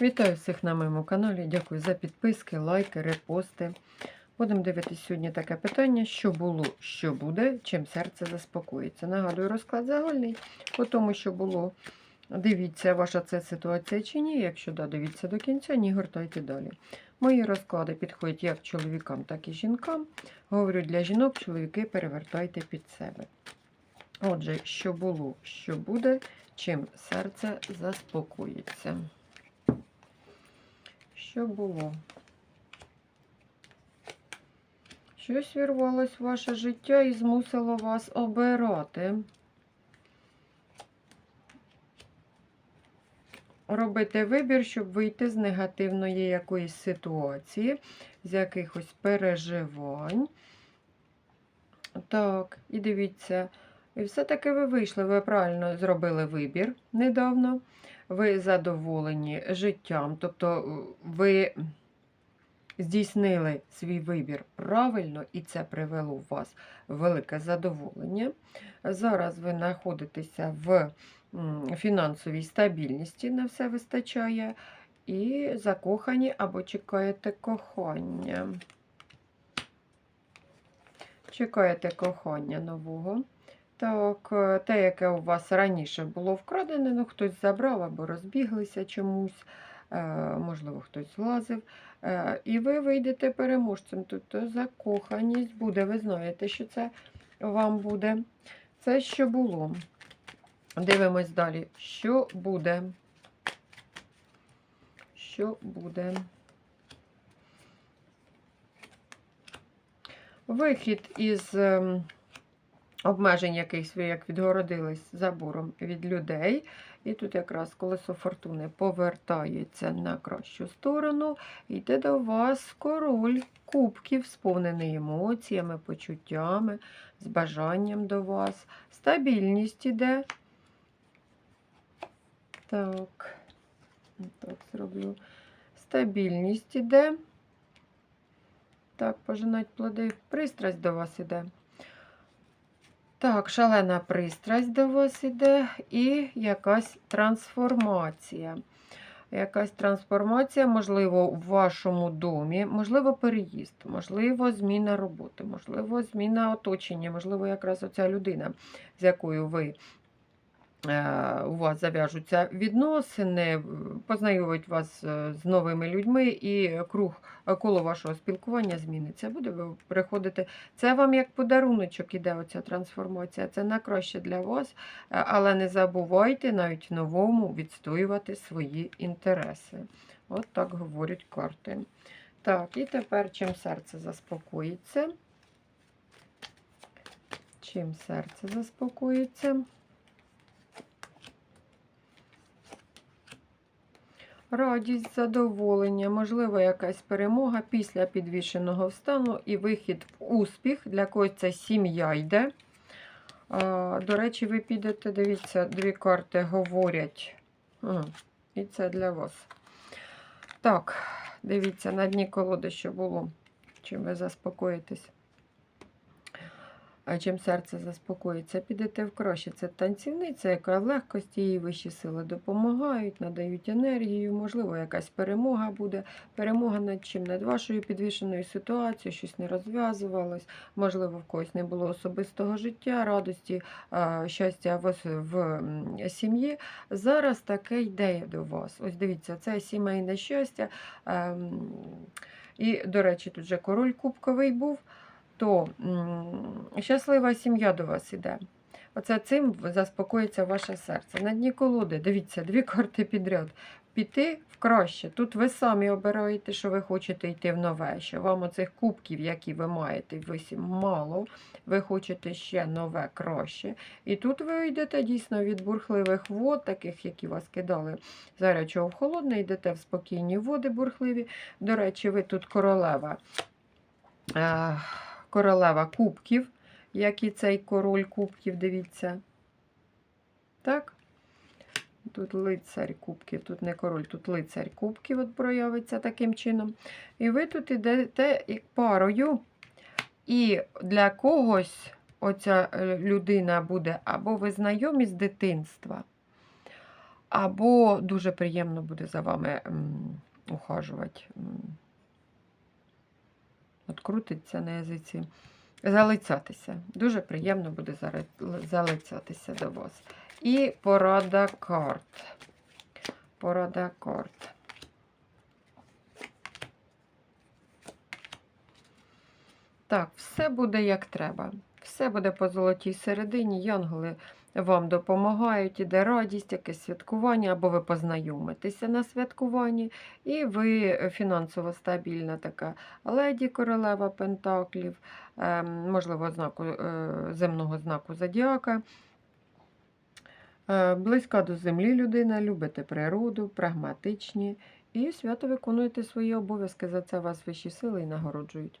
Вітаю всіх на моєму каналі. Дякую за підписки, лайки, репости. Будемо дивитися сьогодні таке питання: що було, що буде, чим серце заспокоїться. Нагадую, розклад загальний по тому, що було. Дивіться, ваша це ситуація чи ні. Якщо да, дивіться до кінця, ні, гортайте далі. Мої розклади підходять як чоловікам, так і жінкам. Говорю для жінок, чоловіки перевертайте під себе. Отже, що було, що буде, чим серце заспокоїться. Що було? Щось вірвалось в ваше життя і змусило вас обирати. Робити вибір, щоб вийти з негативної якоїсь ситуації, з якихось переживань. Так, і дивіться, і все-таки ви вийшли, ви правильно зробили вибір недавно. Ви задоволені життям, тобто ви здійснили свій вибір правильно, і це привело в вас велике задоволення. Зараз ви знаходитеся в фінансовій стабільності, на все вистачає, і закохані або чекаєте кохання. Чекаєте кохання нового. Так, е, те, яке у вас раніше було вкрадене, ну хтось забрав або розбіглися чомусь, е, можливо, хтось злазив. Е, І ви вийдете переможцем. Тобто закоханість буде. Ви знаєте, що це вам буде. Це що було. Дивимось далі. Що буде? Що буде? Вихід із ем, обмежень якихось ви як відгородились забором від людей. І тут якраз колесо фортуни повертається на кращу сторону. Йде до вас король кубків, сповнений емоціями, почуттями, з бажанням до вас. Стабільність іде. Так, так зроблю. Стабільність іде. Так, пожинать плоди. Пристрасть до вас іде. Так, шалена пристрасть до вас іде і якась трансформація. Якась трансформація, можливо, в вашому домі, можливо, переїзд, можливо, зміна роботи, можливо, зміна оточення, можливо, якраз оця людина, з якою ви у вас зав'яжуться відносини, познайомить вас е, з новими людьми, і круг е, коло вашого спілкування зміниться. Буде ви приходити. Це вам як подаруночок іде оця трансформація. Це на краще для вас, е, але не забувайте навіть в новому відстоювати свої інтереси. От так говорять карти. Так, і тепер чим серце заспокоїться? Чим серце заспокоїться? Радість, задоволення, можливо, якась перемога після підвішеного стану і вихід в успіх. Для когось це сім'я йде. До речі, ви підете, дивіться, дві карти говорять. І це для вас. Так, дивіться, на дні колоди, що було. Чим ви заспокоїтесь. А чим серце заспокоїться, підете в краще. Це танцівниця, яка в легкості її вищі сили допомагають, надають енергію, можливо, якась перемога буде. Перемога над чим? Над вашою підвішеною ситуацією, щось не розв'язувалось, можливо, в когось не було особистого життя, радості, щастя в, в сім'ї. Зараз таке йде до вас. Ось дивіться, це сімейне щастя. Ем, І, до речі, тут же король кубковий був то щаслива сім'я до вас іде. Оце цим заспокоїться ваше серце. На дні колоди, дивіться, дві карти підряд. Піти в краще. Тут ви самі обираєте, що ви хочете йти в нове, що вам оцих кубків, які ви маєте, вісім мало. Ви хочете ще нове, краще. І тут ви йдете дійсно від бурхливих вод, таких, які вас кидали з в холодне, йдете в спокійні води бурхливі. До речі, ви тут королева. Е, королева кубків, як і цей король кубків, дивіться. Так? Тут лицарь кубків, тут не король, тут лицарь кубків от проявиться таким чином. І ви тут йдете як парою. І для когось оця е, людина буде або ви знайомі з дитинства, або дуже приємно буде за вами ухажувати. От крутиться на язиці. Залицятися. Дуже приємно буде залицятися до вас. І порада карт. Порада карт. Так, все буде як треба. Все буде по золотій середині. Янголи вам допомагають, іде радість, якесь святкування, або ви познайомитеся на святкуванні, і ви фінансово стабільна така леді королева Пентаклів, ем, можливо, знаку, е, земного знаку Зодіака. Е, Близька до землі людина, любите природу, прагматичні і свято виконуєте свої обов'язки. За це вас вищі сили і нагороджують.